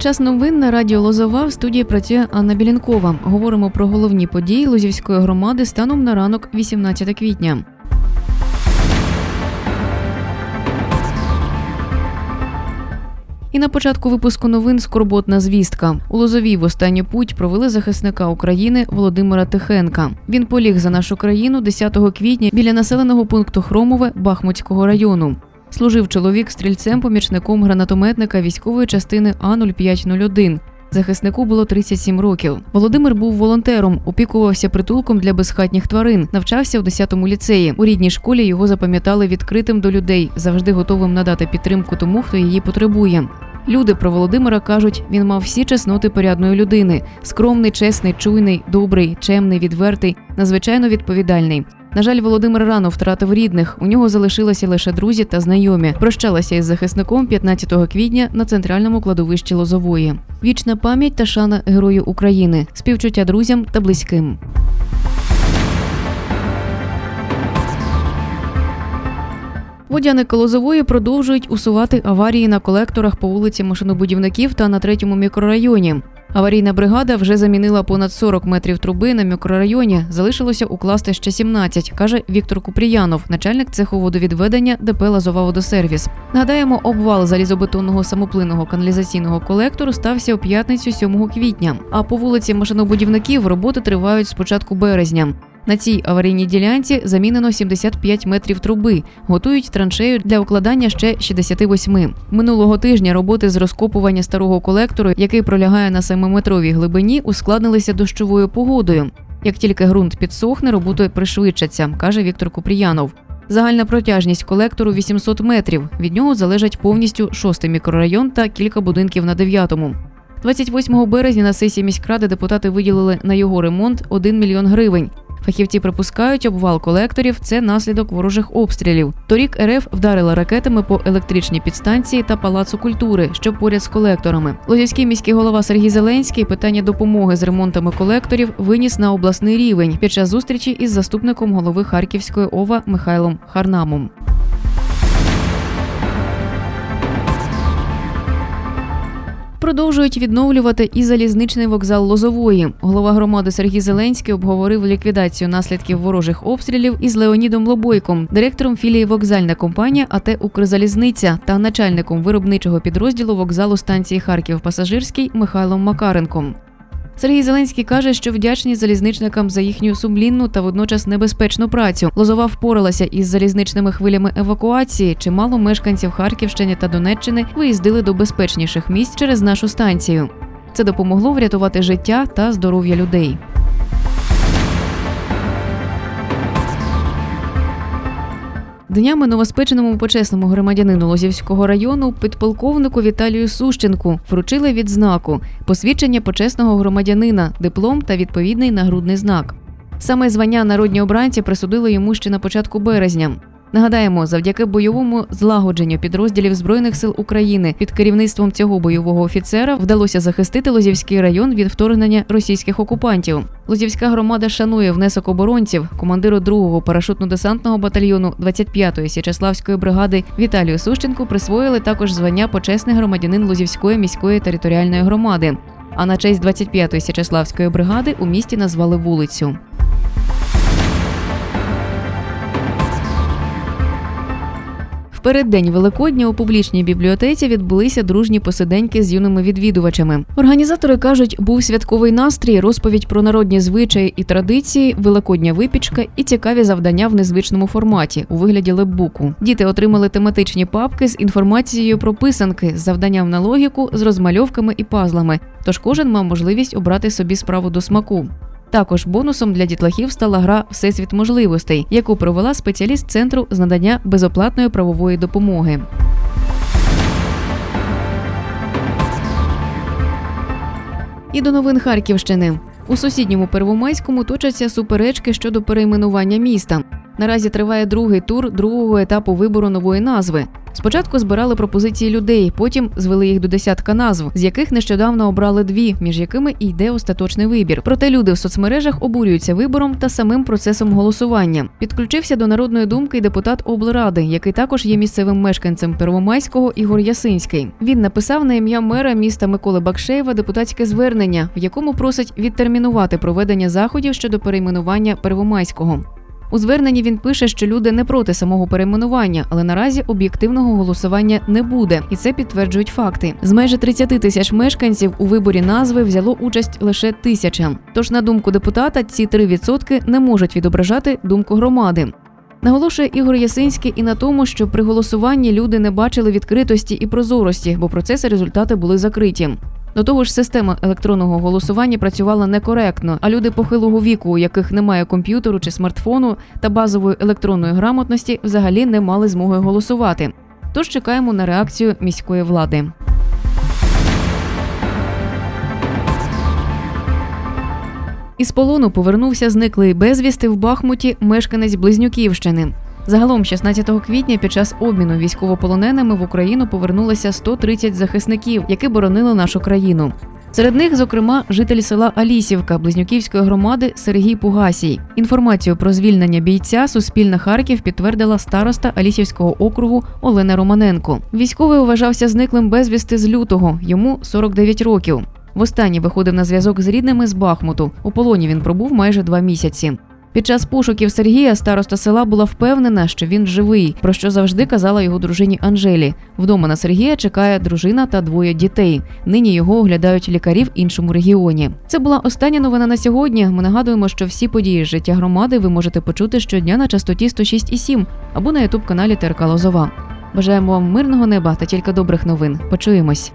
Час новин на радіо Лозова в студії працює Анна Білінкова. Говоримо про головні події Лозівської громади станом на ранок 18 квітня. І на початку випуску новин скорботна звістка. У Лозовій в останню путь провели захисника України Володимира Тихенка. Він поліг за нашу країну 10 квітня біля населеного пункту Хромове Бахмутського району. Служив чоловік стрільцем-помічником гранатометника військової частини А 0501 Захиснику було 37 років. Володимир був волонтером, опікувався притулком для безхатніх тварин, навчався у 10-му ліцеї. У рідній школі його запам'ятали відкритим до людей, завжди готовим надати підтримку тому, хто її потребує. Люди про Володимира кажуть, він мав всі чесноти порядної людини: скромний, чесний, чуйний, добрий, чемний, відвертий, надзвичайно відповідальний. На жаль, Володимир рано втратив рідних. У нього залишилися лише друзі та знайомі. Прощалася із захисником 15 квітня на центральному кладовищі Лозової. Вічна пам'ять та шана герою України, співчуття друзям та близьким. Водяники Лозової продовжують усувати аварії на колекторах по вулиці машинобудівників та на третьому мікрорайоні. Аварійна бригада вже замінила понад 40 метрів труби на мікрорайоні. Залишилося укласти ще 17, каже Віктор Купріянов, начальник цеху водовідведення ДП Лазова водосервіс. Нагадаємо, обвал залізобетонного самоплинного каналізаційного колектору стався у п'ятницю 7 квітня. А по вулиці машинобудівників роботи тривають з початку березня. На цій аварійній ділянці замінено 75 метрів труби, готують траншею для укладання ще 68. Минулого тижня роботи з розкопування старого колектору, який пролягає на 7-метровій глибині, ускладнилися дощовою погодою. Як тільки ґрунт підсохне, роботи пришвидшаться, каже Віктор Купріянов. Загальна протяжність колектору 800 метрів. Від нього залежать повністю шостий мікрорайон та кілька будинків на дев'ятому. 28 березня на сесії міськради депутати виділили на його ремонт 1 мільйон гривень. Фахівці припускають, обвал колекторів це наслідок ворожих обстрілів. Торік РФ вдарила ракетами по електричній підстанції та палацу культури, що поряд з колекторами. Лозівський міський голова Сергій Зеленський питання допомоги з ремонтами колекторів виніс на обласний рівень під час зустрічі із заступником голови Харківської ОВА Михайлом Харнамом. Продовжують відновлювати і залізничний вокзал Лозової. Голова громади Сергій Зеленський обговорив ліквідацію наслідків ворожих обстрілів із Леонідом Лобойком, директором філії вокзальна компанія АТ Укрзалізниця та начальником виробничого підрозділу вокзалу станції Харків Пасажирський Михайлом Макаренком. Сергій Зеленський каже, що вдячні залізничникам за їхню сумлінну та водночас небезпечну працю. Лозова впоралася із залізничними хвилями евакуації. Чимало мешканців Харківщини та Донеччини виїздили до безпечніших місць через нашу станцію. Це допомогло врятувати життя та здоров'я людей. Днями новоспеченому почесному громадянину Лозівського району підполковнику Віталію Сущенку вручили відзнаку посвідчення почесного громадянина, диплом та відповідний нагрудний знак. Саме звання народні обранці присудили йому ще на початку березня. Нагадаємо, завдяки бойовому злагодженню підрозділів збройних сил України під керівництвом цього бойового офіцера вдалося захистити Лозівський район від вторгнення російських окупантів. Лозівська громада шанує внесок оборонців, командиру 2-го парашутно-десантного батальйону 25-ї Січеславської бригади Віталію Сущенку присвоїли також звання почесний громадянин Лозівської міської територіальної громади. А на честь 25-ї Січеславської бригади у місті назвали вулицю. Переддень Великодня у публічній бібліотеці відбулися дружні посиденьки з юними відвідувачами. Організатори кажуть, був святковий настрій, розповідь про народні звичаї і традиції, великодня випічка і цікаві завдання в незвичному форматі у вигляді лепбуку. Діти отримали тематичні папки з інформацією про писанки, з завданням на логіку, з розмальовками і пазлами. Тож кожен мав можливість обрати собі справу до смаку. Також бонусом для дітлахів стала гра Всесвіт можливостей, яку провела спеціаліст центру з надання безоплатної правової допомоги. І до новин Харківщини. У сусідньому Первомайському точаться суперечки щодо перейменування міста. Наразі триває другий тур другого етапу вибору нової назви. Спочатку збирали пропозиції людей, потім звели їх до десятка назв, з яких нещодавно обрали дві, між якими і йде остаточний вибір. Проте люди в соцмережах обурюються вибором та самим процесом голосування. Підключився до народної думки й депутат облради, який також є місцевим мешканцем Первомайського Ігор Ясинський. Він написав на ім'я мера міста Миколи Бакшеєва депутатське звернення, в якому просить відтермінувати проведення заходів щодо перейменування Первомайського. У зверненні він пише, що люди не проти самого перейменування, але наразі об'єктивного голосування не буде, і це підтверджують факти. З майже 30 тисяч мешканців у виборі назви взяло участь лише тисяча. Тож, на думку депутата, ці 3% не можуть відображати думку громади. Наголошує Ігор Ясинський і на тому, що при голосуванні люди не бачили відкритості і прозорості, бо процеси результати були закриті. До того ж, система електронного голосування працювала некоректно, а люди похилого віку, у яких немає комп'ютеру чи смартфону та базової електронної грамотності, взагалі не мали змоги голосувати. Тож чекаємо на реакцію міської влади. Із полону повернувся зниклий безвісти в Бахмуті мешканець Близнюківщини. Загалом, 16 квітня, під час обміну військовополоненими в Україну повернулося 130 захисників, які боронили нашу країну. Серед них, зокрема, житель села Алісівка Близнюківської громади Сергій Пугасій. Інформацію про звільнення бійця Суспільна Харків підтвердила староста Алісівського округу Олена Романенко. Військовий вважався зниклим безвісти з лютого, йому 49 років. Востаннє виходив на зв'язок з рідними з Бахмуту. У полоні він пробув майже два місяці. Під час пошуків Сергія староста села була впевнена, що він живий, про що завжди казала його дружині Анжелі. Вдома на Сергія чекає дружина та двоє дітей. Нині його оглядають лікарі в іншому регіоні. Це була остання новина на сьогодні. Ми нагадуємо, що всі події з життя громади ви можете почути щодня на частоті 106,7 або на ютуб каналі ТРК Лозова. Бажаємо вам мирного неба та тільки добрих новин. Почуємось.